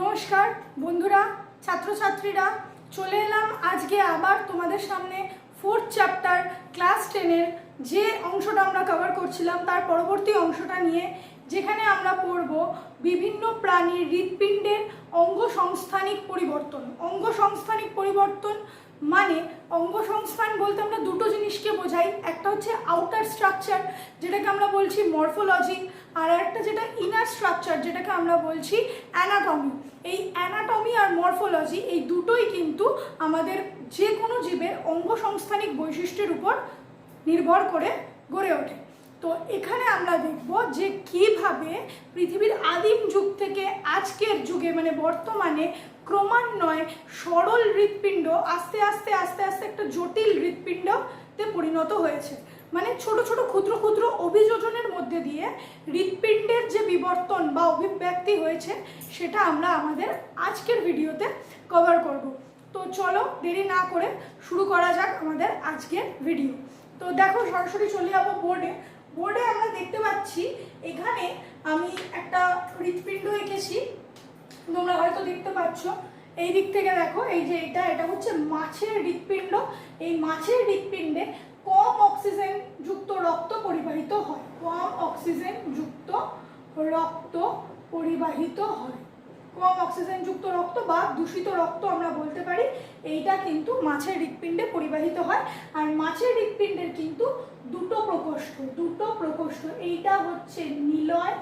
নমস্কার, বন্ধুরা, ছাত্রছাত্রীরা, চলে এলাম আজকে আবার তোমাদের সামনে ফোর্থ চ্যাপ্টার ক্লাস টেনের যে অংশটা আমরা কভার করছিলাম, তার পরবর্তী অংশটা নিয়ে, যেখানে আমরা পড়ব বিভিন্ন প্রাণীর হৃৎপিণ্ডের অঙ্গ সংস্থানিক পরিবর্তন। অঙ্গ সংস্থানিক পরিবর্তন মানে অঙ্গ সংস্থান বলতে আমরা দুটো জিনিসকে বোঝাই। একটা হচ্ছে আউটার স্ট্রাকচার যেটাকে আমরা বলছি মরফোলজি আর একটা যেটা ইনার স্ট্রাকচার যেটাকে আমরা বলছি অ্যানাটমি এই অ্যানাটমি আর মরফোলজি এই দুটোই কিন্তু আমাদের যে কোনো জীবের অঙ্গ সংস্থানিক বৈশিষ্ট্যের উপর নির্ভর করে গড়ে ওঠে। তো এখানে আমরা দেখব যে কীভাবে পৃথিবীর আদিম যুগ থেকে আজকের যুগে মানে বর্তমানে ক্রমান্বয়ে হৃৎপিণ্ড আস্তে আস্তে আস্তে আস্তে একটা জটিল হৃৎপিণ্ডতে পরিণত হয়েছে। মানে ছোট ছোট, ক্ষুদ্র ক্ষুদ্র অভিযোজনের মধ্যে দিয়ে হৃৎপিণ্ডের যে বিবর্তন বা অভিব্যক্তি হয়েছে, সেটা আমরা আমাদের আজকের ভিডিওতে কভার করব। তো চলো দেরি না করে শুরু করা যাক আমাদের আজকের ভিডিও তো দেখো সরাসরি চলে যাব বোর্ডে বোর্ডে আমরা দেখতে পাচ্ছি, এখানে আমি একটা হৃৎপিণ্ড এঁকেছি। তোমরা হয়তো দেখতে পাচ্ছ এই দিক থেকে দেখো, এই যে এটা এটা হচ্ছে মাছের হৃৎপিণ্ড। এই মাছের হৃৎপিণ্ডে কম অক্সিজেন যুক্ত রক্ত পরিবাহিত হয়? কম অক্সিজেন যুক্ত রক্ত পরিবাহিত হয়। কম অক্সিজেন যুক্ত রক্ত বা দূষিত রক্ত আমরা বলতে পারি, এইটা কিন্তু মাছের হৃৎপিণ্ডে পরিবাহিত হয়। আর মাছের হৃৎপিণ্ডের কিন্তু দুটো প্রকোষ্ঠ দুটো প্রকোষ্ঠ। এইটা হচ্ছে নিলয়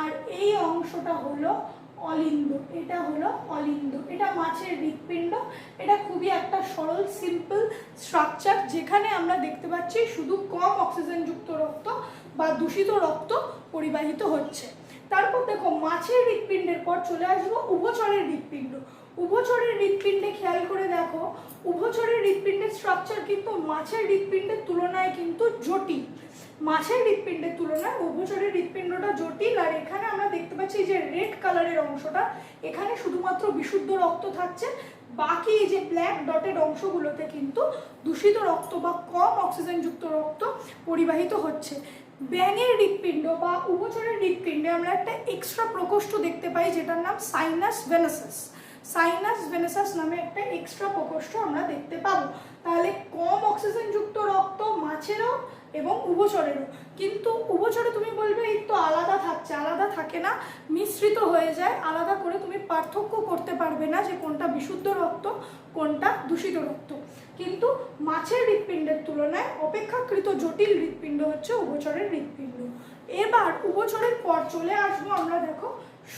আর এই অংশটা হলো অলিন্দ। এটা হলো অলিন্দ। এটা মাছের হৃৎপিণ্ড। এটা খুবই একটা সরল সিম্পল স্ট্রাকচার যেখানে আমরা দেখতে পাচ্ছি শুধু কম অক্সিজেনযুক্ত রক্ত বা দূষিত রক্ত পরিবাহিত হচ্ছে। তারপর দেখো, মাছের হৃৎপিণ্ডের পর চলে আসব উভচরের হৃৎপিণ্ড। উভচরের হৃৎপিণ্ডে খেয়াল করে দেখো, উভচরের হৃৎপিণ্ডের স্ট্রাকচার কিন্তু মাছের হৃৎপিণ্ডের তুলনায় কিন্তু জটিল। মাছের হৃৎপিণ্ডের তুলনায় উভচরের হৃৎপিণ্ডটা জটিল আর এখানে আমরা দেখতে পাচ্ছি যে রেড কালারের অংশটা, এখানে শুধুমাত্র বিশুদ্ধ রক্ত থাকছে, বাকি এই যে ব্ল্যাক ডটেড অংশগুলোতে কিন্তু দূষিত রক্ত বা কম অক্সিজেনযুক্ত রক্ত পরিবাহিত হচ্ছে। ব্যাঙের হৃৎপিণ্ড বা উভচরের হৃৎপিণ্ডে আমরা একটা এক্সট্রা প্রকোষ্ঠ দেখতে পাই যেটার নাম সাইনাস ভেনাসাস সাইনাস ভেনাসাস নামে একটা এক্সট্রা প্রকোষ্ঠ আমরা দেখতে পাবো। তাহলে কম অক্সিজেনযুক্ত রক্ত মাছেরও এবং উভচরেরও। কিন্তু উভচরে তুমি বলবে, এই তো আলাদা থাকছে, আলাদা থাকে না, মিশ্রিত হয়ে যায়, আলাদা করে তুমি পার্থক্য করতে পারবে না যে কোনটা বিশুদ্ধ রক্ত, কোনটা দূষিত রক্ত। কিন্তু মাছের হৃৎপিণ্ডের তুলনায় অপেক্ষাকৃত জটিল হৃৎপিণ্ড হচ্ছে উভচরের হৃৎপিণ্ড। এবার উভচরের পর চলে আসব আমরা, দেখো,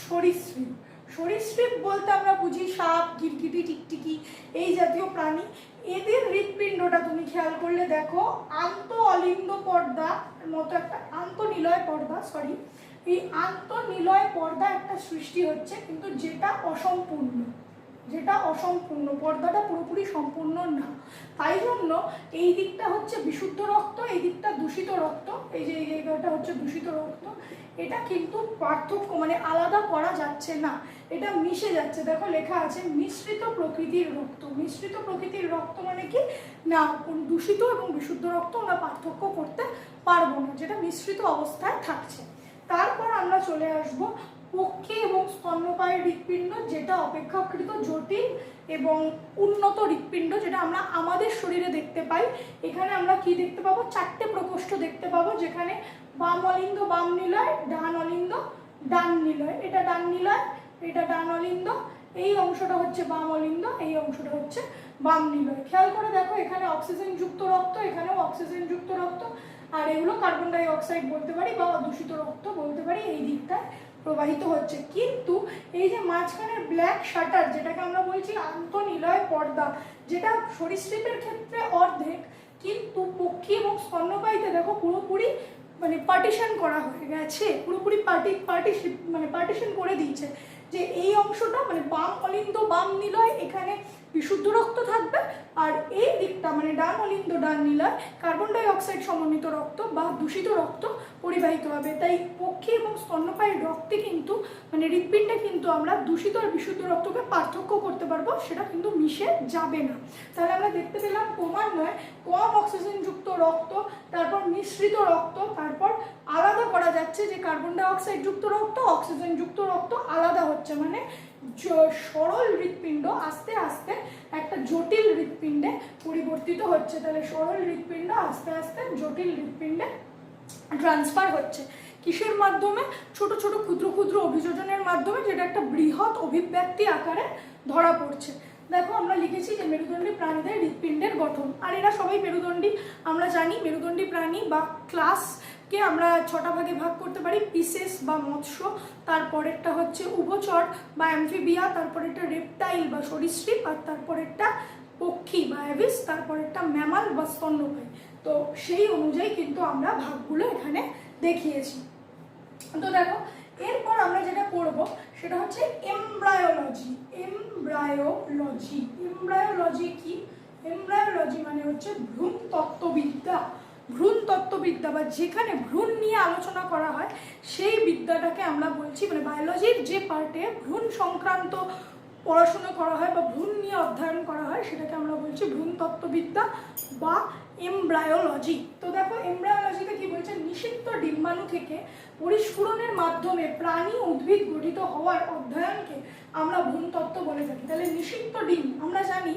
সরীসৃপ। সরীসৃপ বলতে আমরা বুঝি সাপ, গিরগিটি, টিকটিকি, এই জাতীয় প্রাণী। এদের হৃৎপিণ্ডটা তুমি খেয়াল করলে দেখো, আন্ত অলিঙ্গ পর্দা মতো একটা আন্তনিলয় পর্দা সরি এই আন্তনিলয় পর্দা একটা সৃষ্টি হচ্ছে কিন্তু যেটা অসম্পূর্ণ যেটা অসম্পূর্ণ, পর্দাটা পুরোপুরি সম্পূর্ণ না। তাই জন্য এই দিকটা হচ্ছে বিশুদ্ধ রক্ত, এই দিকটা দূষিত রক্ত, এই যে, এই জায়গাটা হচ্ছে দূষিত রক্ত, এটা কিন্তু পার্থক্য মানে আলাদা করা যাচ্ছে না। এটা মিশে যাচ্ছে। দেখো লেখা আছে, মিশ্রিত প্রকৃতির রক্ত। মিশ্রিত প্রকৃতির রক্ত মানে কি? না দূষিত এবং বিশুদ্ধ রক্ত আমরা পার্থক্য করতে পারব না, যেটা মিশ্রিত অবস্থায় থাকছে। তারপর আমরা চলে আসব পক্ষী এবং স্তন্যপায়ের হৃৎপিণ্ড, যেটা অপেক্ষাকৃত জটিল এবং উন্নত হৃৎপিণ্ড, যেটা আমরা আমাদের শরীরে দেখতে পাই। এখানে আমরা কি দেখতে পাবো? চারটে প্রকোষ্ঠ দেখতে পাবো, যেখানে বাম অলিন্দ, বাম নিলয়, ডান অলিন্দ, ডান নিলয়। এটা ডান নিলয় এটা ডান অলিন্দ, এই অংশটা হচ্ছে বাম অলিন্দ, এই অংশটা হচ্ছে বাম নিলয়। খেয়াল করে দেখো, এখানে অক্সিজেন যুক্ত রক্ত, এখানেও অক্সিজেন যুক্ত রক্ত, আর এগুলো কার্বন ডাই অক্সাইড বলতে পারি বা দূষিত রক্ত বলতে পারি, এই দিকটায় প্রবাহিত হচ্ছে। কিন্তু এই যে মাঝখানের ব্ল্যাক শাটার যেটাকে আমরা বলছি আন্তনিলয় পর্দা, যেটা সরীসৃপের ক্ষেত্রে অর্ধেক, কিন্তু পক্ষী এবং স্তন্যপায়ীতে দেখো পুরোপুরি মানে পার্টিশন করা হয়ে গেছে, পুরোপুরি পার্টি পার্টিশিপ মানে পার্টিশন করে দিয়েছে। যে এই অংশটা মানে বাম অলিন্দ, বাম নিলয়, এখানে বিশুদ্ধ রক্ত থাকবে। আর এই দিকটা মানে ডান অলিন্দ, ডান নিলয়, কার্বন ডাই অক্সাইড সমন্বিত রক্ত বা দূষিত রক্ত পরিবাহিত হবে। তাই পক্ষী এবং স্তন্যপায়ীর রক্তে কিন্তু মানে হৃৎপিণ্ডে কিন্তু আমরা দূষিত আর বিশুদ্ধ রক্তকে পার্থক্য করতে পারব, সেটা কিন্তু মিশে যাবে না। তাহলে আমরা দেখতে পেলাম ক্রমান্বয়ে কম অক্সিজেনযুক্ত রক্ত, তারপর মিশ্রিত রক্ত, তারপর আলাদা করা যাচ্ছে যে কার্বন ডাই অক্সাইড যুক্ত রক্ত অক্সিজেন যুক্ত রক্ত আলাদা হচ্ছে। হচ্ছে মানে সরল হৃৎপিণ্ড, আস্তে আস্তে একটা জটিল হৃৎপিণ্ডে পরিবর্তিত হচ্ছে। তাহলে সরল হৃৎপিণ্ড, আস্তে আস্তে জটিল হৃৎপিণ্ডে ট্রান্সফার হচ্ছে। কিসের মাধ্যমে? ছোট ছোট, ক্ষুদ্র ক্ষুদ্র অভিযোজনের মাধ্যমে যেটা একটা বৃহৎ অভিব্যক্তি আকারে ধরা পড়ছে। দেখো, আমরা লিখেছি যে মেরুদণ্ডী প্রাণীদের হৃৎপিণ্ডের গঠন। আর এরা সবাই মেরুদণ্ডী। আমরা জানি মেরুদণ্ডী প্রাণী বা ক্লাসকে আমরা ছটা ভাগে ভাগ করতে পারি? পিসেস বা মৎস্য। তারপরেরটা হচ্ছে উভচর বা অ্যামফিবিয়া, তারপরেরটা রেপটাইল বা সরীসৃপ, আর তারপরেরটা পক্ষী বা অ্যাভিস, তারপরেরটা ম্যামাল বা স্তন্যপায়ী। তো সেই অনুযায়ী কিন্তু আমরা ভাগগুলো এখানে দেখিয়েছি। তো দেখো, এরপর আমরা যেটা করব, সেটা হচ্ছে এমব্রায়োলজি। এমব্রায়োলজি। এমব্রায়োলজি কি? এমব্রায়োলজি মানে হচ্ছে ভ্রূণ তত্ত্ববিদ্যা ভ্রূণ তত্ত্ববিদ্যা বা যেখানে ভ্রূণ নিয়ে আলোচনা করা হয়, সেই বিদ্যাটাকে আমরা বলছি মানে বায়োলজির যে পার্টে ভ্রূণ সংক্রান্ত পড়াশোনা করা হয় বা ভ্রূণ নিয়ে অধ্যয়ন করা হয়, সেটাকে আমরা বলছি ভ্রূণ তত্ত্ববিদ্যা বা এমব্রায়োলজি তো দেখো এমব্রায়োলজিতে কি বলছে? নিষিদ্ধ ডিম্বাণু থেকে পরিস্ফুরণের মাধ্যমে প্রাণী উদ্ভিদ গঠিত হওয়ার অধ্যয়নকে আমরা ভ্রূণ তত্ত্ব বলে থাকি। তাহলে নিষিদ্ধ ডিম, আমরা জানি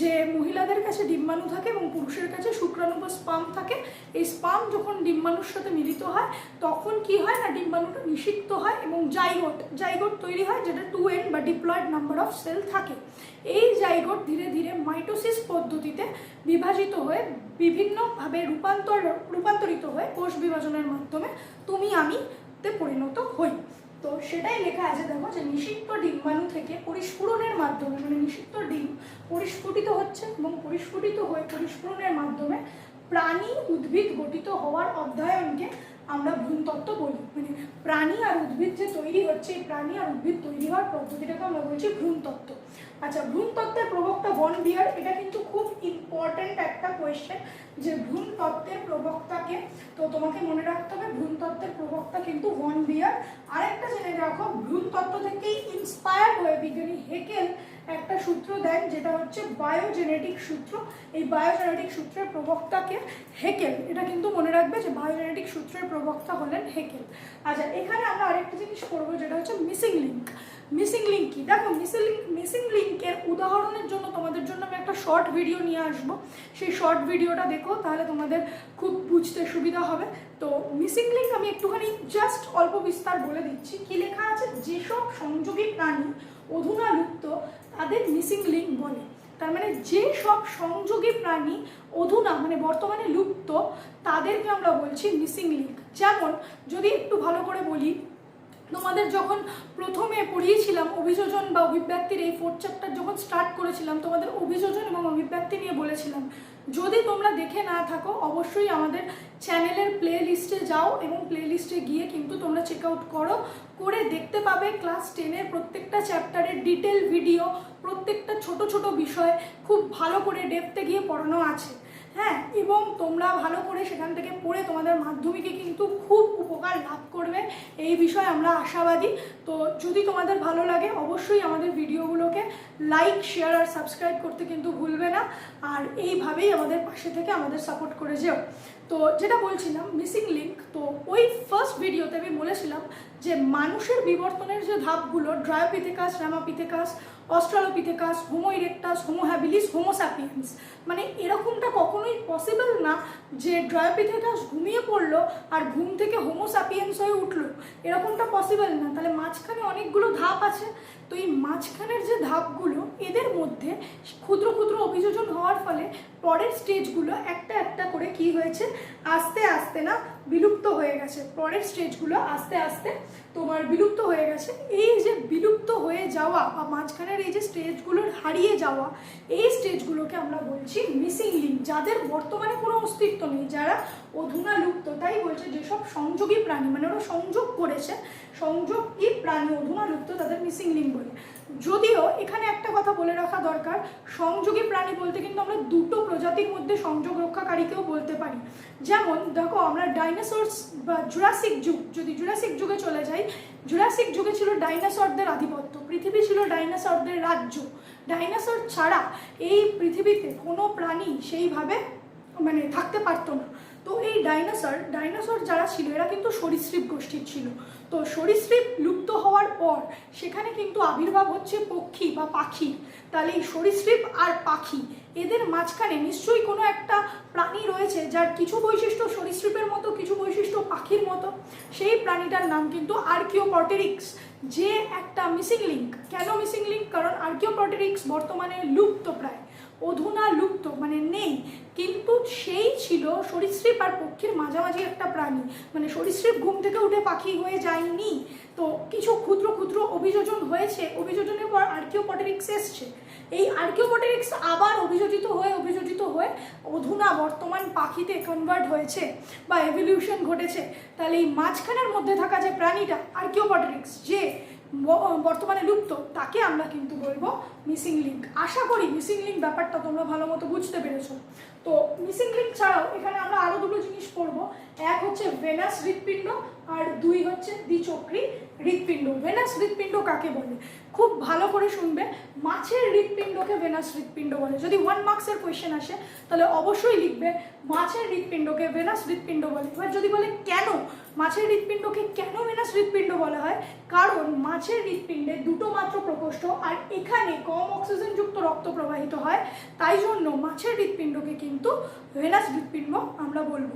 যে মহিলাদের কাছে ডিম্বাণু থাকে এবং পুরুষের কাছে শুক্রাণু স্পাম থাকে। এই স্পাম যখন ডিম্বাণুর সাথে মিলিত হয়, তখন কি হয় না, ডিম্বাণুটা নিষিক্ত হয় এবং জাইগোট জাইগোট তৈরি হয় যেটা টু এন বা ডিপ্লয়েড নাম্বার অফ সেল থাকে। এই জাইগোট ধীরে ধীরে মাইটোসিস পদ্ধতিতে বিভাজিত হয়ে বিভিন্নভাবে রূপান্তর, রূপান্তরিত হয়ে কোষ বিভাজনের মাধ্যমে তুমি আমি তে পরিণত হই। তো সেটাই লেখা আছে, দেখো যে নিষিক্ত ডিম্বাণু থেকে পরিস্ফুরণের মাধ্যমে মানে নিষিক্ত ডিম পরিস্ফুটিত হচ্ছে এবং পরিস্ফুটিত হয়ে পরিস্ফুরণের মাধ্যমে প্রাণী উদ্ভিদ গঠিত হওয়ার অধ্যয়নকে আমরা ভ্রূণতত্ত্ব বলি। মানে প্রাণী আর উদ্ভিদ যে তৈরি হচ্ছে, এই প্রাণী আর উদ্ভিদ তৈরি হওয়ার পদ্ধতিটাকে আমরা বলছি ভ্রূণতত্ত্ব। আচ্ছা ভ্রূণতত্ত্বের প্রবক্তা ভন বিয়ার এটা কিন্তু খুব ইম্পর্ট্যান্ট একটা কোয়েশ্চেন যে ভ্রূণতত্ত্বের প্রবক্তাকে, তো তোমাকে মনে রাখতে হবে ভ্রূণতত্ত্বের প্রবক্তা কিন্তু ভন বিয়ার আরেকটা জেনে রাখো, ভ্রূণতত্ত্ব থেকেই ইন্সপায়ার্ড হয়ে বিজ্ঞানী হেকেল একটা সূত্র দেন, যেটা হচ্ছে বায়োজেনেটিক সূত্র। এই বায়োজেনেটিক সূত্রের প্রবক্তাকে হেকেল, এটা কিন্তু মনে রাখবে যে বায়োজেনেটিক সূত্রের প্রবক্তা হলেন হেকেল। আচ্ছা এখানে আমরা আরেকটা জিনিস করব, যেটা হচ্ছে মিসিং লিঙ্ক মিসিং লিঙ্ক কি? দেখো মিসিং মিসিং লিঙ্কের উদাহরণের জন্য তোমাদের জন্য আমি একটা শর্ট ভিডিও নিয়ে আসব। সেই শর্ট ভিডিওটা দেখো, তাহলে তোমাদের খুব বুঝতে সুবিধা হবে। তো মিসিং লিঙ্ক আমি একটুখানি জাস্ট অল্প বিস্তার বলে দিচ্ছি। কি লেখা আছে? যেসব সংযোগী প্রাণী অধুনা লুপ্ত তাদের মিসিং লিঙ্ক বলে। তার মানে যে সব সংযোগী প্রাণী অধুনা মানে বর্তমানে লুপ্ত, তাদেরকে আমরা বলছি মিসিং লিঙ্ক যেমন, যদি একটু ভালো করে বলি তোমাদের যখন প্রথমে পড়িয়েছিলাম অভিযোজন বা অভিব্যক্তির এই ফোর্থ চ্যাপ্টার যখন স্টার্ট করেছিলাম, তোমাদের অভিযোজন এবং অভিব্যক্তি নিয়ে বলেছিলাম। যদি তোমরা দেখে না থাকো, অবশ্যই আমাদের চ্যানেলের প্লে লিস্টে যাও এবং প্লে লিস্টে গিয়ে কিন্তু তোমরা চেক আউট করো। করে দেখতে পাবে ক্লাস টেনের প্রত্যেকটা চ্যাপ্টারের ডিটেল ভিডিও প্রত্যেকটা ছোট ছোট বিষয় খুব ভালো করে ডেপতে গিয়ে পড়ানো আছে। হ্যাঁ এবং তোমরা ভালো করে সেখান থেকে মাধ্যমিকে কিন্তু খুব উপকার লাভ করবে। এই বিষয়ে আমরা আশাবাদী। তো যদি তোমাদের ভালো লাগে, অবশ্যই আমাদের ভিডিওগুলোকে লাইক শেয়ার আর সাবস্ক্রাইব করতে কিন্তু ভুলবে না। আর এইভাবেই আমাদের পাশে থেকে আমাদের সাপোর্ট করে যেও। তো যেটা বলছিলাম মিসিং লিঙ্ক তো ওই ফার্স্ট ভিডিওতে আমি বলেছিলাম যে মানুষের বিবর্তনের যে ধাপগুলো Dryopithecus Ramapithecus Australopithecus, Homo erectus, Homo habilis Homo sapiens মানে এরকমটা কখনোই পসিবল না যে ড্রায়োপিথেকাস ঘুমিয়ে পড়ল আর ঘুম থেকে হোমো স্যাপিয়েন্স হয়ে উঠল। এরকমটা পসিবল না। তাহলে মাঝখানে অনেকগুলো ধাপ আছে। তো এই মাঝখানের যে ধাপগুলো, এদের মধ্যে ক্ষুদ্র ক্ষুদ্র অভিযোজন হওয়ার ফলে পরের স্টেজগুলো একটা একটা করে কি হয়েছে, আস্তে আস্তে না বিলুপ্ত হয়ে গেছে। পরের স্টেজগুলো আস্তে আস্তে তোমার বিলুপ্ত হয়ে গেছে। এই যে বিলুপ্ত হয়ে যাওয়া বা মাঝখানের এই যে স্টেজগুলোর হারিয়ে যাওয়া, এই স্টেজগুলোকে আমরা বলছি মিসিং লিঙ্ক যাদের বর্তমানে কোনো অস্তিত্ব নেই, যারা অধুনা লুপ্ত তাই বলছে যেসব সংযোগী প্রাণী মানে ওরা সংযোগ করেছে, সংযোগী প্রাণী অধুনা লুপ্ত তাদের মিসিং লিঙ্ক বলে। যদিও এখানে একটা কথা বলে রাখা দরকার, সংযোগী প্রাণী বলতে কিন্তু আমরা দুটো প্রজাতির মধ্যে সংযোগ রক্ষাকারীকেও বলতে পারি। যেমন, দেখো আমরা ডাইনোসরস বা জুরাসিক যুগ, যদি জুরাসিক যুগে চলে যাই জুরাসিক যুগে ছিল ডাইনোসরদের আধিপত্য, পৃথিবী ছিল ডাইনোসরদের রাজ্য। ডাইনোসর ছাড়া এই পৃথিবীতে কোনো প্রাণী সেইভাবে মানে থাকতে পারতো না। তো এই ডাইনোসর ডাইনোসর যারা ছিল, এরা কিন্তু সরীসৃপ গোষ্ঠীর ছিল। তো সরীসৃপ লুপ্ত হওয়ার পর সেখানে কিন্তু আবির্ভাব হচ্ছে পক্ষী বা পাখি। তাহলে এই সরীসৃপ আর পাখি, এদের মাঝখানে নিশ্চয়ই কোনো একটা প্রাণী রয়েছে যার কিছু বৈশিষ্ট্য সরীসৃপের মতো, কিছু বৈশিষ্ট্য পাখির মতো। সেই প্রাণীটার নাম কিন্তু আর্কিওপটেরিক্স যে একটা মিসিং লিঙ্ক কেন মিসিং লিঙ্ক কারণ আর্কিওপটেরিক্স বর্তমানে লুপ্ত প্রায়। অধুনা লুপ্ত মানে নেই। কিন্তু সেই ছিল সরীসৃপ আর পক্ষীর মাঝামাঝি একটা প্রাণী। মানে সরীসৃপ ঘুম থেকে উঠে পাখি হয়ে যায়নি। তো কিছু ক্ষুদ্র ক্ষুদ্র অভিযোজন হয়েছে। অভিযোজনের পর আর্কিওপটেরিক্স এসছে। এই আর্কিওপটেরিক্স আবার অভিযোজিত হয়ে অভিযোজিত হয়ে অধুনা বর্তমান পাখিতে কনভার্ট হয়েছে বা এভলিউশন ঘটেছে। তাহলে এই মাঝখানের মধ্যে থাকা যে প্রাণীটা, আর্কিওপটেরিক্স, যে বর্তমানে লুপ্ত। তাকে আমরা কিন্তু বলব মিসিং লিঙ্ক আশা করি মিসিং লিঙ্ক ব্যাপারটা তোমরা ভালো মতো বুঝতে পেরেছ। তো মিসিং লিঙ্ক ছাড়াও এখানে আমরা আরও দুটো জিনিস পড়ব। এক হচ্ছে ভেনাস হৃৎপিণ্ড আর দুই হচ্ছে দ্বিচক্রী। হৃৎপিণ্ড, ভেনাস হৃৎপিণ্ড কাকে বলে? খুব ভালো করে শুনবে। মাছের হৃৎপিণ্ডকে ভেনাস হৃৎপিণ্ড বলে। যদি ওয়ান মার্কসের কোয়েশ্চেন আসে, তাহলে অবশ্যই লিখবে, মাছের হৃৎপিণ্ডকে ভেনাস হৃৎপিণ্ড বলে। এবার যদি বলে কেন, মাছের হৃৎপিণ্ডকে কেন ভেনাস হৃৎপিণ্ড বলা হয়? কারণ মাছের হৃৎপিণ্ডে দুটো মাত্র প্রকোষ্ঠ, আর এখানে কম অক্সিজেনযুক্ত রক্ত প্রবাহিত হয়। তাই জন্য মাছের হৃৎপিণ্ডকে কিন্তু ভেনাস হৃৎপিণ্ড আমরা বলব।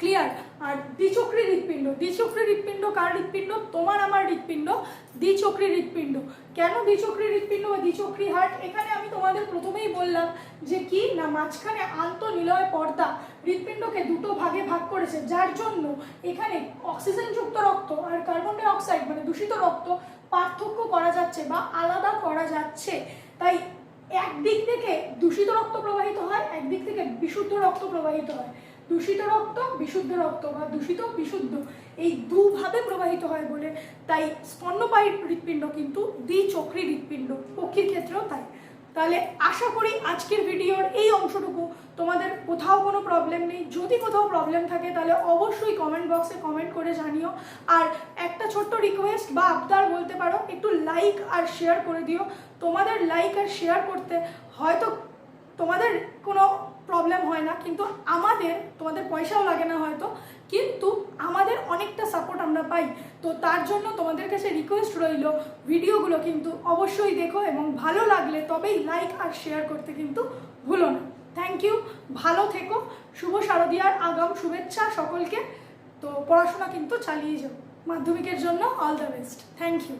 ক্লিয়ার আর দ্বিচক্রী হৃৎপিণ্ড। দ্বিচক্রী হৃৎপিণ্ড কার হৃৎপিণ্ড? তোমার আমার হৃৎপিণ্ড, দ্বিচক্রী হৃৎপিণ্ড। কেন দ্বিচক্রী হৃৎপিণ্ড বা দ্বিচক্রী হার্ট? এখানে আমি তোমাদের প্রথমেই বললাম যে কি? না, মাঝখানে আন্তঃনিলয় পর্দা হৃৎপিণ্ডকে দুটো ভাগে ভাগ করেছে, যার জন্য এখানে অক্সিজেনযুক্ত রক্ত আর কার্বন ডাই অক্সাইড মানে দূষিত রক্ত, পার্থক্য করা যাচ্ছে বা আলাদা করা যাচ্ছে। তাই একদিক থেকে দূষিত রক্ত প্রবাহিত হয়, একদিক থেকে বিশুদ্ধ রক্ত প্রবাহিত হয়। দূষিত রক্ত, বিশুদ্ধ রক্ত, বা দূষিত, বিশুদ্ধ, এই দুভাবে প্রবাহিত হয় বলে তাই স্তন্যপায়ী হৃৎপিণ্ড কিন্তু দ্বিচক্রী হৃৎপিণ্ড, পক্ষীর ক্ষেত্রেও তাই। তাহলে আশা করি আজকের ভিডিওর এই অংশটুকু তোমাদের কোথাও কোনো প্রবলেম নেই। যদি কোথাও প্রবলেম থাকে, তাহলে অবশ্যই কমেন্ট বক্সে কমেন্ট করে জানিও। আর একটা ছোট্ট রিকোয়েস্ট বা আবদার বলতে পারো, একটু লাইক আর শেয়ার করে দিও। তোমাদের লাইক আর শেয়ার করতে হয়তো তোমাদের কোনো প্রবলেম হয় না, কিন্তু আমাদের, তোমাদের পয়সাও লাগে না হয়তো, কিন্তু আমাদের অনেকটা সাপোর্ট আমরা পাই। তো তার জন্য তোমাদের কাছে রিকোয়েস্ট রইল, ভিডিওগুলো কিন্তু অবশ্যই দেখো এবং ভালো লাগলে তবেই লাইক আর শেয়ার করতে কিন্তু ভুলো না। থ্যাংক ইউ ভালো থেকো, শুভ শারদীয়ার আগাম শুভেচ্ছা সকলকে। তো পড়াশোনা কিন্তু চালিয়ে যাও, মাধ্যমিকের জন্য all the best thank you